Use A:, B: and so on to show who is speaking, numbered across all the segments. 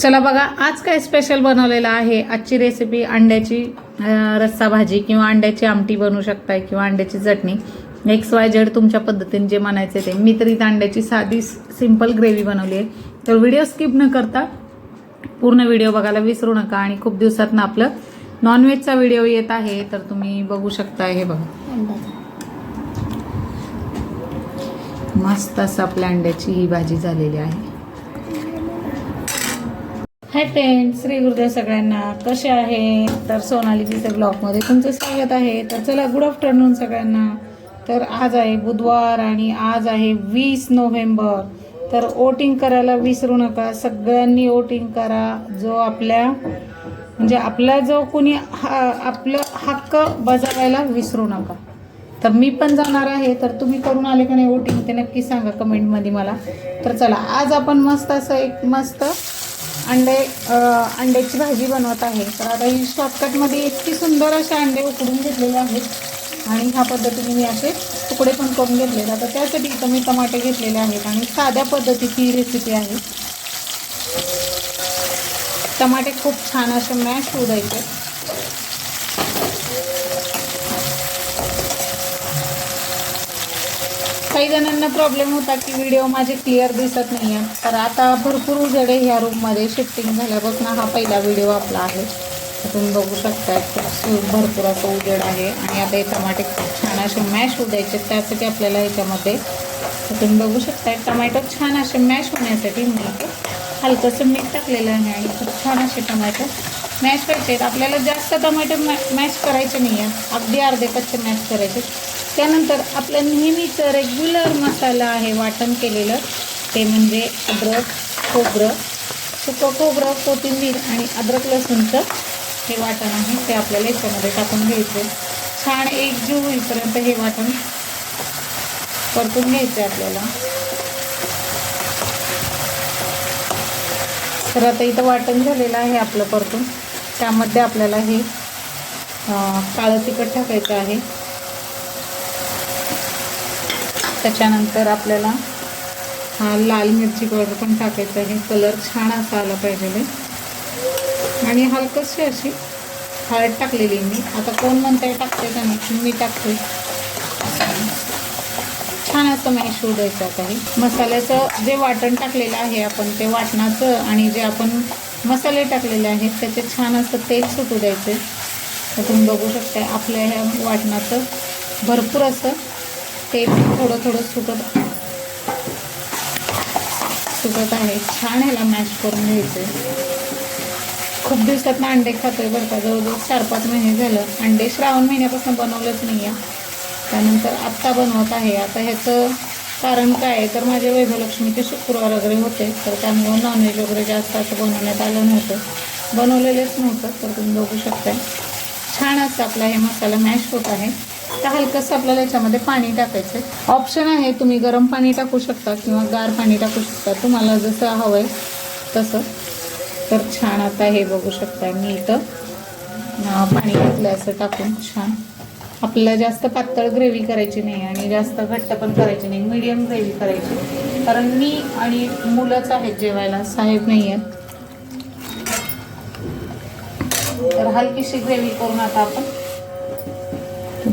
A: चला बघा आज काय स्पेशल बनवलेलं आहे? आजची रेसिपी अंड्याची रस्सा भाजी किंवा अंड्याची आमटी बनवू शकताय किंवा अंड्याची चटणी. एक्स वाय झेड तुमच्या पद्धतीने जे म्हणायचे ते. मी तरी इथं अंड्याची साधी सिंपल ग्रेव्ही बनवली आहे. तर व्हिडिओ स्किप न करता पूर्ण व्हिडिओ बघायला विसरू नका आणि खूप दिवसातनं आपलं नॉनव्हेजचा व्हिडिओ येत आहे तर तुम्ही बघू शकता हे बघा. मस्त असं आपल्या अंड्याची ही भाजी झालेली आहे. हाय फ्रेंड श्री गुरुदेव सगळ्यांना. कसे आहे? तर सोनाली तिथे ब्लॉगमध्ये तुमचं स्वागत आहे. तर चला गुड आफ्टरनून सगळ्यांना. तर आज आहे बुधवार आणि आज आहे वीस नोव्हेंबर. तर वोटिंग करायला विसरू नका. सगळ्यांनी वोटिंग करा. जो आपल्या म्हणजे आपला जो कोणी हा आपलं हक्क बजावायला विसरू नका. तर मी पण जाणार आहे. तर तुम्ही करून आले का नाही वोटिंग ते नक्की सांगा कमेंटमध्ये मला. तर चला आज आपण मस्त असं एक मस्त अंडे अंड्याची भाजी बनवत आहे. तर आता ही शॉर्टकटमध्ये इतकी सुंदर असे अंडे उकडून घेतलेले आहेत. आणि ह्या पद्धतीने मी असे तुकडे पण करून घेतलेले आता त्यासाठी इथं मी टमाटे घेतलेले आहेत आणि साध्या पद्धतीची ही रेसिपी आहे. टमाटे खूप छान असे मॅश होऊ द्यायचे. काही जणांना प्रॉब्लेम होता की व्हिडिओ माझे क्लिअर दिसत नाही आहे तर आता भरपूर उजेड आहे ह्या रूममध्ये शिफ्टिंग झाल्यापासून हा पहिला व्हिडिओ आपला आहे. तुम्ही बघू शकता भरपूर असं उजेड आहे. आणि आता हे टमाटे खूप छान असे मॅश होऊ द्यायचे त्यासाठी आपल्याला ह्याच्यामध्ये तुम्ही बघू शकता टमॅटो छान असे मॅश होण्यासाठी मी हलकंसं मीठ टाकलेलं आहे. आणि खूप छान असे टमॅटो मॅश व्हायचे. आहेत आपल्याला जास्त टमॅटो मॅ मॅश करायचे नाही आहेत अगदी अर्धे कच्चे मॅश करायचे. त्यानंतर आपलं नेहमीचं रेग्युलर मसाला आहे वाटण केलेलं. ते म्हणजे अद्रक खोबरं सुकं खोबरं कोथिंबीर आणि अद्रक लसूणचं हे वाटण आहे ते आपल्याला याच्यामध्ये टाकून घ्यायचं. छान एकजीव होईपर्यंत हे वाटण परतून घ्यायचं आहे आपल्याला. तर आता इथं वाटण झालेलं आहे आपलं परतून. त्यामध्ये आपल्याला हे काळं तिखट टाकायचं आहे. त्याच्यानंतर आपल्याला हा लाल मिरची पावडर पण टाकायचं आहे. कलर छान असा आला पाहिजे आणि हलकशी अशी हळद टाकलेली मी. आता कोण म्हणताय टाकते का नाही? मी टाकते छान असं मॅश होऊ द्यायचं आता हे. मसाल्याचं जे वाटण टाकलेलं आहे आपण ते वाटणाचं आणि जे आपण मसाले टाकलेले आहेत त्याचे छान असं तेल सुटू द्यायचं तर तुम्ही बघू शकता आपल्या ह्या वाटणाचं भरपूर असं ते थोडं थोडं सुकत सुकत आहे. छान ह्याला मॅश करून घ्यायचं. खूप दिवसात ना अंडे खातोय बरं का. जवळजवळ चार पाच महिने झालं. अंडे श्रावण महिन्यापासून बनवलंच नाही आहे त्यानंतर आत्ता बनवत आहे. आता ह्याचं कारण काय? आहे तर माझे वैभवलक्ष्मीचे शुक्रवार वगैरे होते. तर त्यामुळं नॉनव्हेज वगैरे जास्त असं बनवण्यात आलं नव्हतं. बनवलेलंच नव्हतं तर तुम्ही बघू शकता छान असं आपला हे मसाला मॅश होत आहे. तर हलकंसं आपल्याला याच्यामध्ये पाणी टाकायचं आहे ऑप्शन आहे तुम्ही गरम पाणी टाकू शकता किंवा गार पाणी टाकू शकता. तुम्हाला जसं हवं आहे तसं. तर छान आता हे बघू शकता मी इथं. पाणी घातलं असं टाकून छान. आपल्याला जास्त पातळ ग्रेव्ही करायची नाही आणि जास्त घट्ट पण करायची नाही मीडियम ग्रेव्ही करायची. कारण मी आणि मुलंच आहेत जेवायला साहेब नाही आहेत तर हलकीशी ग्रेव्ही करून आता आपण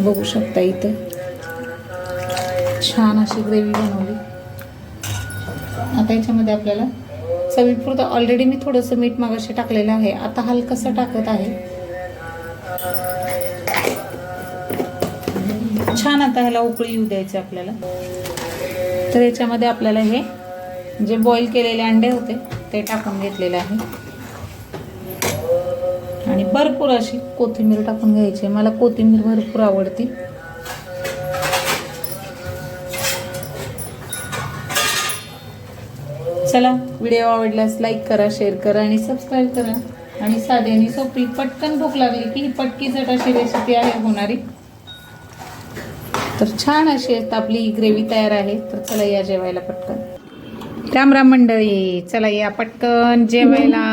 A: बघू शकता इथं. छान अशी ग्रेव्ही बनवली. आता याच्यामध्ये आपल्याला चवीपुरतं ऑलरेडी मी थोडंसं मीठ मागाशी टाकलेलं आहे. आता हलकंसं टाकत आहे. छान आता ह्याला उकळी येऊ द्यायची आपल्याला. तर याच्यामध्ये आपल्याला हे जे बॉईल केलेले अंडे होते ते टाकून घेतलेले आहे. आणि भरपूर अशी कोथिंबीर टाकून घ्यायची. मला कोथिंबीर भरपूर आवडती. चला व्हिडिओ आवडल्यास लाईक करा शेअर करा आणि सबस्क्राईब करा. आणि साधी आणि सोपी पटकन भूक लागली की ही पटकी चट अशी रेसिपी आहे होणारी. तर छान अशी आहेत आपली ही ग्रेव्ही तयार आहे. तर चला या जेवायला पटकन. राम राम मंडळी चला या पटकन जेवायला.